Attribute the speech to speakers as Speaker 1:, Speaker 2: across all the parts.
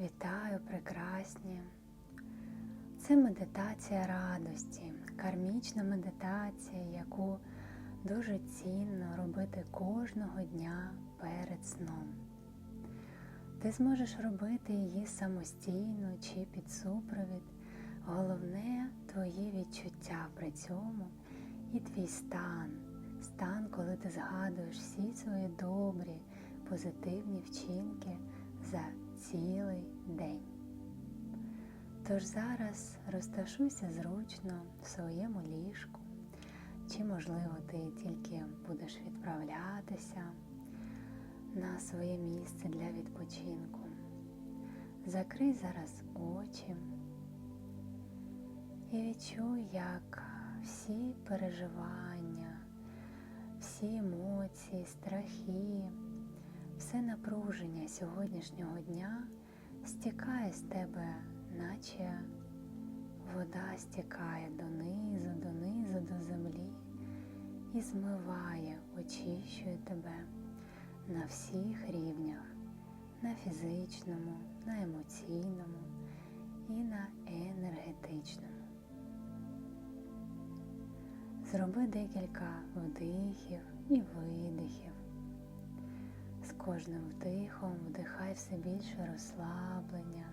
Speaker 1: Вітаю, прекрасні! Це медитація радості, кармічна медитація, яку дуже цінно робити кожного дня перед сном. Ти зможеш робити її самостійно чи під супровід. Головне твої відчуття при цьому і твій стан, стан, коли ти згадуєш всі свої добрі, позитивні вчинки за цілий день. Тож зараз розташуйся зручно в своєму ліжку, чи, можливо, ти тільки будеш відправлятися на своє місце для відпочинку. Закрий зараз очі і відчуй, як всі переживання, всі емоції, страхи, все напруження сьогоднішнього дня стікає з тебе, наче вода стікає донизу, донизу, до землі і змиває, очищує тебе на всіх рівнях, на фізичному, на емоційному і на енергетичному. Зроби декілька вдихів і видихів. Кожним вдихом вдихай все більше розслаблення,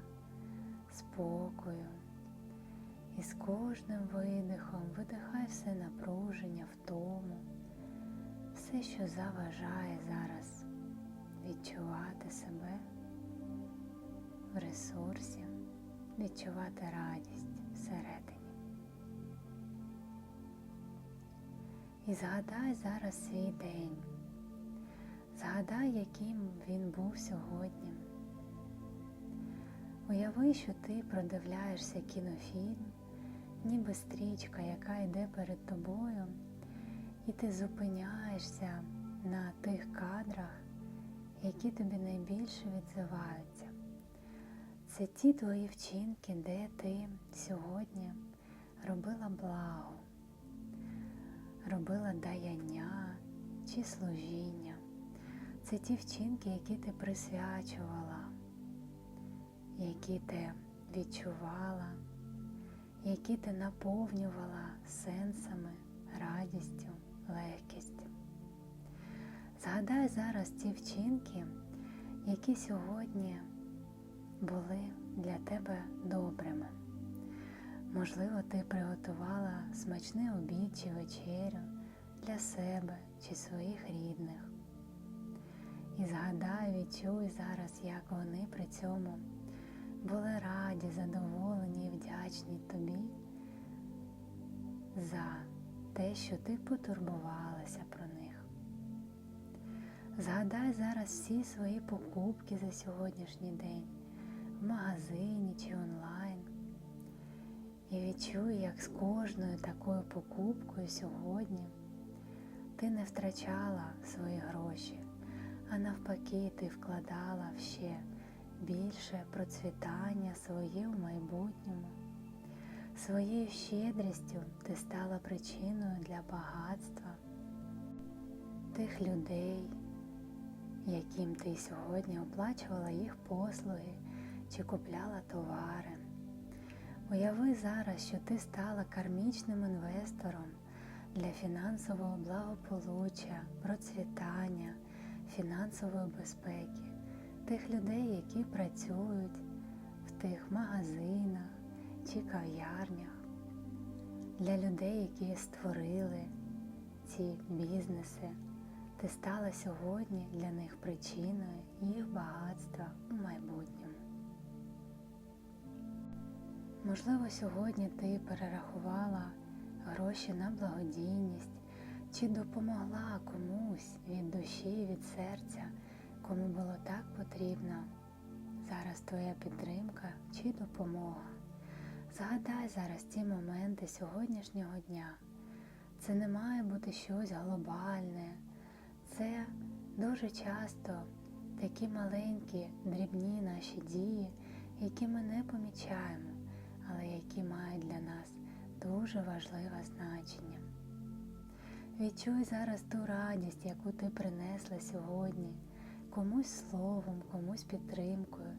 Speaker 1: спокою. І з кожним видихом видихай все напруження, втому, все, що заважає зараз відчувати себе в ресурсі, відчувати радість всередині. І згадай зараз свій день. Згадай, яким він був сьогодні. Уяви, що ти продивляєшся кінофільм, ніби стрічка, яка йде перед тобою, і ти зупиняєшся на тих кадрах, які тобі найбільше відзиваються. Це ті твої вчинки, де ти сьогодні робила благо, робила даяння чи служіння. Це ті вчинки, які ти присвячувала, які ти відчувала, які ти наповнювала сенсами, радістю, легкістю. Згадай зараз ті вчинки, які сьогодні були для тебе добрими. Можливо, ти приготувала смачний обід чи вечерю для себе чи своїх рідних. І згадай, відчуй зараз, як вони при цьому були раді, задоволені і вдячні тобі за те, що ти потурбувалася про них. Згадай зараз всі свої покупки за сьогоднішній день в магазині чи онлайн. І відчуй, як з кожною такою покупкою сьогодні ти не втрачала свої гроші а навпаки, ти вкладала в ще більше процвітання своє в майбутньому. Своєю щедрістю ти стала причиною для багатства тих людей, яким ти сьогодні оплачувала їх послуги чи купляла товари. Уяви зараз, що ти стала кармічним інвестором для фінансового благополуччя, процвітання фінансової безпеки, тих людей, які працюють в тих магазинах чи кав'ярнях, для людей, які створили ці бізнеси. Ти стала сьогодні для них причиною їх багатства у майбутньому. Можливо, сьогодні ти перерахувала гроші на благодійність чи допомогла комусь від душі, від серця, кому було так потрібно зараз твоя підтримка чи допомога. Згадай зараз ці моменти сьогоднішнього дня. Це не має бути щось глобальне, це дуже часто такі маленькі, дрібні наші дії, які ми не помічаємо, але які мають для нас дуже важливе значення. Відчуй зараз ту радість, яку ти принесла сьогодні, комусь словом, комусь підтримкою,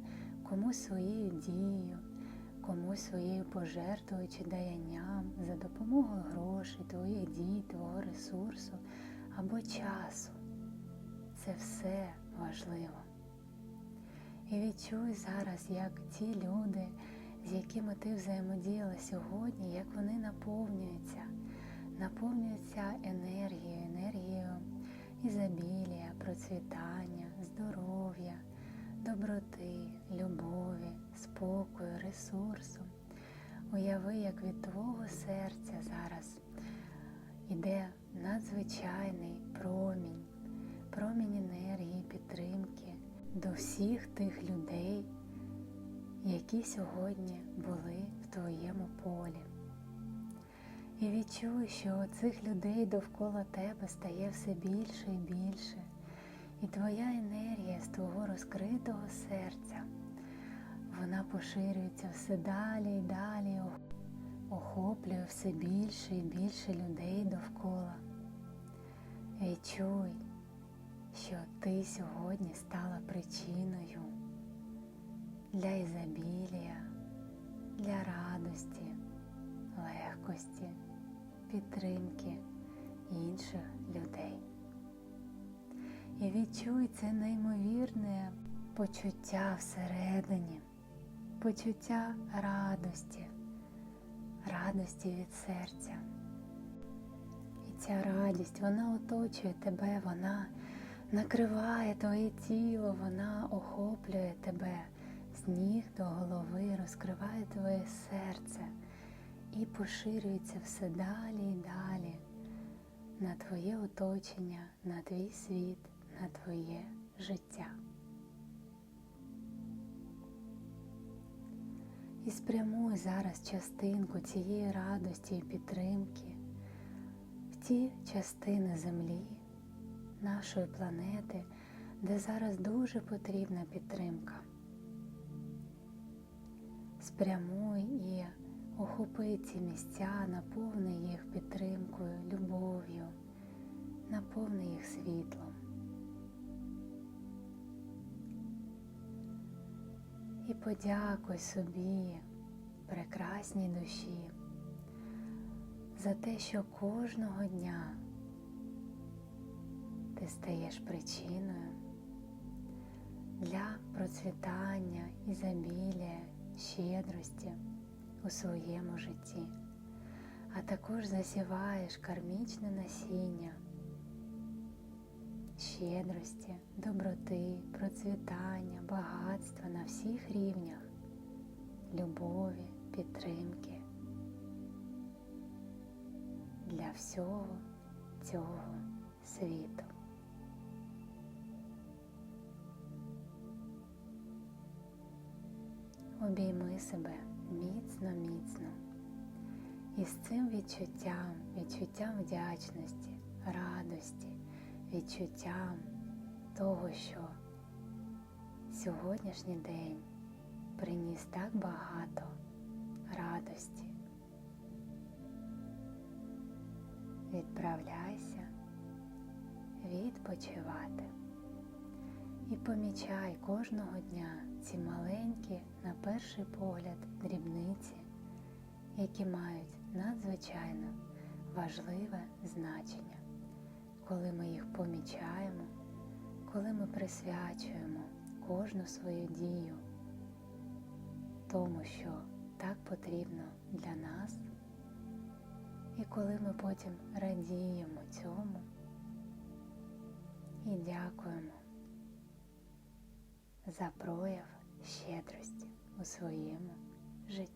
Speaker 1: комусь своєю дією, комусь своєю пожертвою чи даянням за допомогою грошей, твоїх дій, твого ресурсу або часу. Це все важливо. І відчуй зараз, як ті люди, з якими ти взаємодіяла сьогодні, як вони наповнюються, наповнюються енергією, енергією ізобілія, процвітання, здоров'я, доброти, любові, спокою, ресурсу. Уяви, як від твого серця зараз іде надзвичайний промінь, промінь енергії, підтримки до всіх тих людей, які сьогодні були в твоєму полі. І відчуй, що цих людей довкола тебе стає все більше і більше, і твоя енергія з твого розкритого серця, вона поширюється все далі і далі, охоплює все більше і більше людей довкола. Відчуй, що ти сьогодні стала причиною для ізобілія, для радості, легкості, підтримки інших людей. І відчуй це неймовірне почуття всередині, почуття радості, радості від серця. І ця радість, вона оточує тебе, вона накриває твоє тіло, вона охоплює тебе з ніг до голови, розкриває твоє серце і поширюється все далі і далі на твоє оточення, на твій світ, на твоє життя. І спрямуй зараз частинку цієї радості і підтримки в ті частини землі, нашої планети, де зараз дуже потрібна підтримка. Спрямуй і охопи ці місця, наповни їх підтримкою, любов'ю, наповни їх світлом. І подякуй собі, прекрасній душі, за те, що кожного дня ти стаєш причиною для процвітання, ізобілія, щедрості у своєму житті, а також засіваєш кармічне насіння щедрості, доброти, процвітання, багатства на всіх рівнях, любові, підтримки для всього цього світу. Обійми себе міцно, міцно. І з цим відчуттям, відчуттям вдячності, радості, відчуттям того, що сьогоднішній день приніс так багато радості. Відправляйся відпочивати. І помічай кожного дня ці маленькі, на перший погляд, дрібниці, які мають надзвичайно важливе значення, коли ми їх помічаємо, коли ми присвячуємо кожну свою дію тому, що так потрібно для нас, і коли ми потім радіємо цьому і дякуємо за прояв щедрості у своєму житті.